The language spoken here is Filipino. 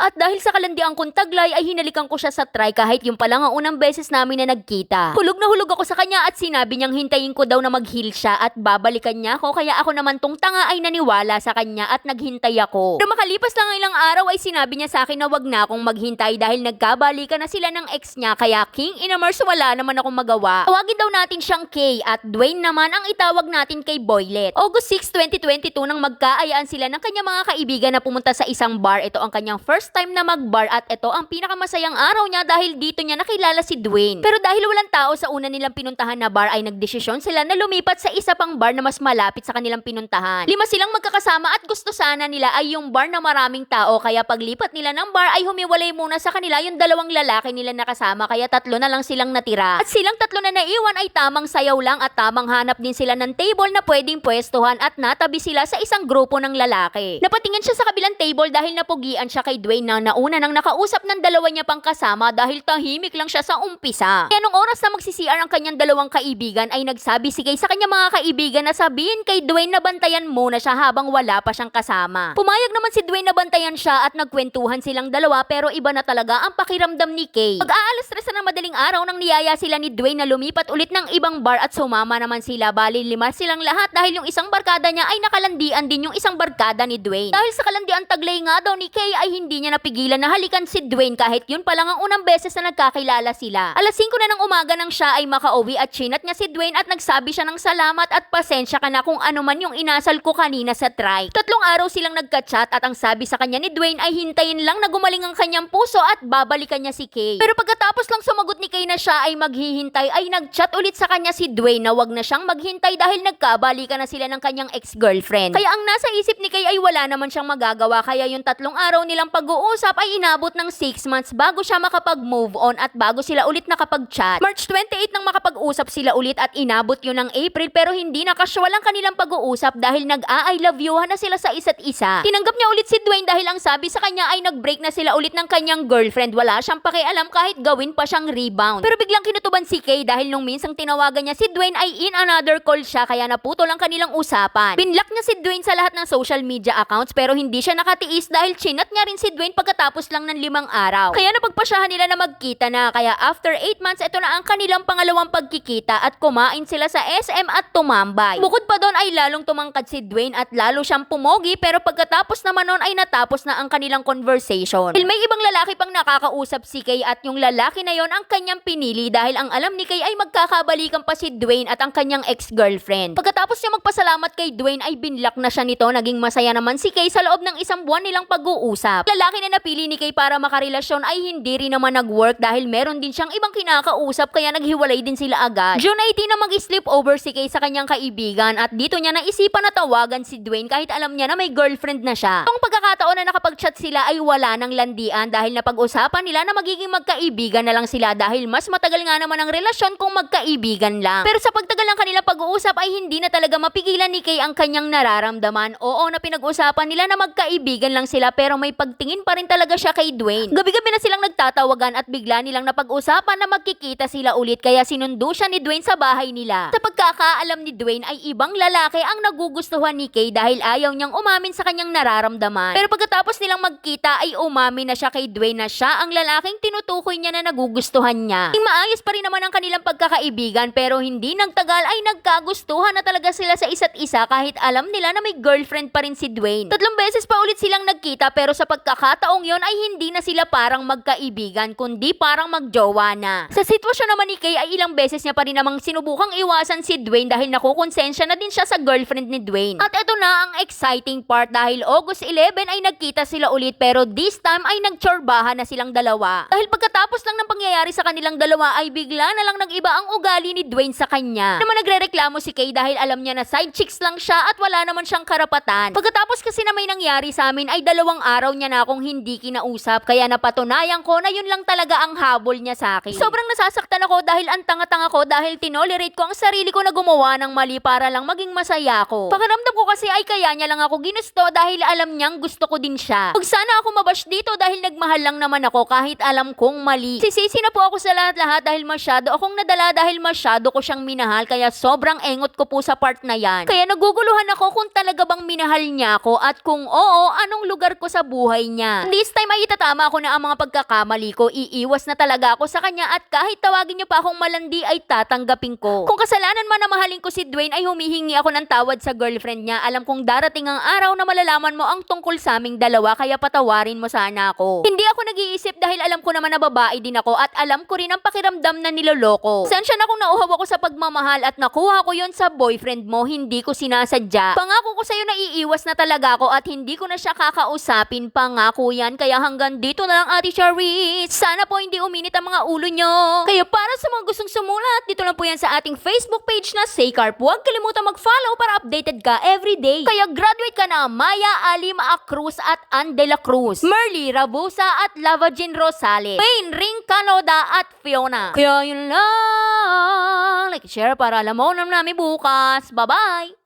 At dahil sa kalandiang kong taglay ay hinalikan ko siya sa try kahit yung pala nga unang beses namin na nagkita. Hulog na hulog ako sa kanya at sinabi niyang hintayin ko daw na mag-heal siya at babalikan niya ako kaya ako naman tong tanga ay naniwala sa kanya at naghintay ako. Pero makalipas lang ang ilang araw ay sinabi niya sa akin na wag na akong maghintay dahil nagkabalikan na sila ng ex niya kaya King Inamers wala naman akong magawa. Tawagin daw natin siyang Kay at Dwayne naman ang itawag natin kay Boylet. August 6, 2022 nang magkaayaan sila ng kanyang mga kaibigan na pumunta sa isang bar. Ito ang kanyang first time na mag-bar at ito ang pinakamasayang araw niya dahil dito niya nakilala si Dwayne. Pero dahil walang tao sa una nilang pinuntahan na bar ay nagdesisyon sila na lumipat sa isa pang bar na mas malapit sa kanilang pinuntahan. Lima silang magkakasama at gusto sana nila ay yung bar na maraming tao kaya paglipat nila ng bar ay humiwalay muna sa kanila yung dalawang lalaki nila nakasama kaya tatlo na lang silang natira. At silang tatlo na naiwan ay tamang sayaw lang at tamang hanap din sila ng table na pwedeng pwestuhan at natabi sila sa isang grupo ng lalaki. Napatingin siya sa kabilang table dahil napugian siya kay Dwayne na nauna nang nakausap ng dalawa niya pang kasama dahil tahimik lang siya sa umpisa. Kaya nung oras na magsi-CR ang kanyang dalawang kaibigan ay nagsabi si Kay sa kanyang mga kaibigan na sabihin kay Dwayne na bantayan muna siya habang wala pa siyang kasama. Pumayag naman si Dwayne na bantayan siya at nagkwentuhan silang dalawa pero iba na talaga ang pakiramdam ni Kay. Pag-aalas tres na ng madaling araw nang niyaya sila ni Dwayne na lumipat ulit ng ibang bar at sumama naman sila bali lima silang lahat dahil yung isang barkada niya ay nakalandian din yung isang barkada ni Dwayne. Dahil sa kalandian taglay nga daw ni Kay ay hindi niya napigilan na halikan si Dwayne kahit yun pa lang ang unang beses na nagkakilala sila. Alas 5 na ng umaga nang siya ay makauwi at chinat niya si Dwayne at nagsabi siya ng salamat at pasensya ka na kung ano man yung inasal ko kanina sa trike. Tatlong araw silang nagka-chat at ang sabi sa kanya ni Dwayne ay hintayin lang na gumaling ang kanyang puso at babalikan niya si Kay. Pero pagkatapos lang sumagot ni Kay na siya ay maghihintay ay nag-chat ulit sa kanya si Dwayne na wag na siyang maghintay dahil nagkabalikan na sila ng kanyang ex-girlfriend. Kaya ang nasa isip ni Kay ay wala naman siyang magagawa kaya yung tatlong araw nilang pag-uusap ay inabot ng 6 months bago siya makapag-move on at bago sila ulit nakapag-chat. March 28 nang makapag-usap sila ulit at inabot yun ng April pero hindi na casual ang kanilang pag-uusap dahil nag-a-I love you na sila sa isa't isa. Tinanggap niya ulit si Dwayne dahil ang sabi sa kanya ay nag-break na sila ulit ng kanyang girlfriend. Wala siyang pakialam kahit gawin pa siyang rebound. Pero biglang kinutuban si Kay dahil nung minsang tinawagan niya si Dwayne ay in another call siya kaya naputo lang kanilang usapan. Binlock niya si Dwayne sa lahat ng social media accounts pero hindi siya nakatiis dahil chinat niya rin si Dwayne pagkatapos lang ng limang araw. Kaya napagpasyahan nila na magkita na kaya after 8 months ito na ang kanilang pangalawang pagkikita at kumain sila sa SM at tumambay. Bukod pa doon ay lalong tumangkad si Dwayne at lalo siyang pumogi pero pagkatapos naman noon ay natapos na ang kanilang conversation. Dahil may ibang lalaki pang nakakausap si Kay at yung lalaki na yon ang kanyang pinili dahil ang alam ni Kay ay magkakabalikan pa si Dwayne at ang kanyang ex-girlfriend. Pagkatapos niya magpasalamat kay Dwayne ay binlock na siya nito. Naging masaya naman si Kay sa loob ng isang buwan nilang pag-uusap. Lalaki na napili ni Kay para makarelasyon ay hindi rin naman nag-work dahil meron din siyang ibang kinakausap kaya naghiwalay din sila agad. June 18 na mag-sleep over si Kay sa kanyang kaibigan at dito niya naisipan na tawagan si Dwayne kahit alam niya na may girlfriend na siya. Itong pagkakataon na nakapag-chat sila ay wala ng landian dahil napag-usapan nila na magiging magkaibigan na lang sila dahil mas matagal nga naman ang relasyon kung magkaibigan lang. Pero sa pagtagal ng kanilang pag-uusap ay hindi na talaga mapigilan ni Kay ang kanyang nararamdaman. Oo na pinag-usapan nila na magkaibigan lang sila pero may pagtingin pa rin talaga siya kay Dwayne. Gabi-gabi na silang nagtatawagan at bigla nilang napag-usapan na magkikita sila ulit kaya sinundo siya ni Dwayne sa bahay nila. Sa pagkakaalam ni Dwayne ay ibang lalaki ang nagugustuhan ni Kay dahil ayaw niyang umamin sa kanyang nararamdaman. Pero pagkatapos nilang magkita ay umamin na siya kay Dwayne na siya ang lalaking tinutukoy niya na nagugustuhan niya. Ting maayos pa rin naman ang kanilang pagkakaibigan pero hindi nagtagal ay nagkagustuhan na talaga sila sa isa't isa kahit alam nila na may girlfriend pa rin si Dwayne. Tatlong beses pa ulit silang nagkita pero sa pagkakataong yon ay hindi na sila parang magkaibigan kundi parang magjowa na. Sa sitwasyon naman ni Kay ay ilang beses niya pa rin namang sinubukang iwasan si Dwayne dahil nakukonsensya na din siya sa girlfriend ni Dwayne. At ito na ang exciting part dahil August 11 ay nagkita sila ulit pero this time ay nagtsorbahan na silang dalawa. Dahil pagkatapos lang ng pangyayari sa kanilang dalawa ay bigla na lang nag-iba ang ugali ni Dwayne sa kanya. Naman nagrereklamo si Kay dahil alam niya na side chicks lang siya at wala naman siyang karapatan. Pagkatapos kasi na may nangyari sa amin ay dalawang araw niya na akong hindi kinausap kaya napatunayan ko na yun lang talaga ang habol niya sa akin. Sobrang nasasaktan ako dahil ang tanga-tanga ko dahil tinolerate ko ang sarili ko na gumawa ng mali para lang maging masaya ako. Pakiramdam ko kasi ay kaya niya lang ako ginusto dahil alam niyang gusto ko din siya. Huwag sana ako mabash dito dahil nagmahal lang naman ako kahit alam kong mali. Sisisi na po ako sa lahat-lahat dahil masyado akong nadala dahil masyado ko siyang minahal kaya sobrang engot ko po sa part na yan. Kaya naguguluhan ako kung talaga bang minahal niya ako at kung oo, anong lugar ko sa buhay niya. niya. This time ay itatama ko na ang mga pagkakamali ko. Iiwas na talaga ako sa kanya at kahit tawagin niyo pa akong malandi ay tatanggapin ko. Kung kasalanan man na mahalin ko si Dwayne ay humihingi ako ng tawad sa girlfriend niya. Alam kong darating ang araw na malalaman mo ang tungkol sa aming dalawa kaya patawarin mo sana ako. Hindi ako nag-iisip dahil alam ko naman na babae din ako at alam ko rin ang pakiramdam na niloloko. Sensya na kung nauhaw ako sa pagmamahal at nakuha ko yon sa boyfriend mo, hindi ko sinasadya. Pangako ko sa'yo na iiwas na talaga ako at hindi ko na siya kakausapin. Pangako yan. Kaya hanggang dito na lang Ate Charis. Sana po hindi uminit ang mga ulo nyo. Kaya para sa mga gustong sumulat, dito lang po yan sa ating Facebook page na Saycarp. Huwag kalimutan mag-follow para updated ka everyday. Kaya graduate ka na Maya Alima Cruz at Ann De La Cruz, Merly Rabusa at Lava Jean Rosales, Pain Ring Canoda at Fiona. Kaya yun lang. Like, share para alam mo naman namin bukas. Bye-bye!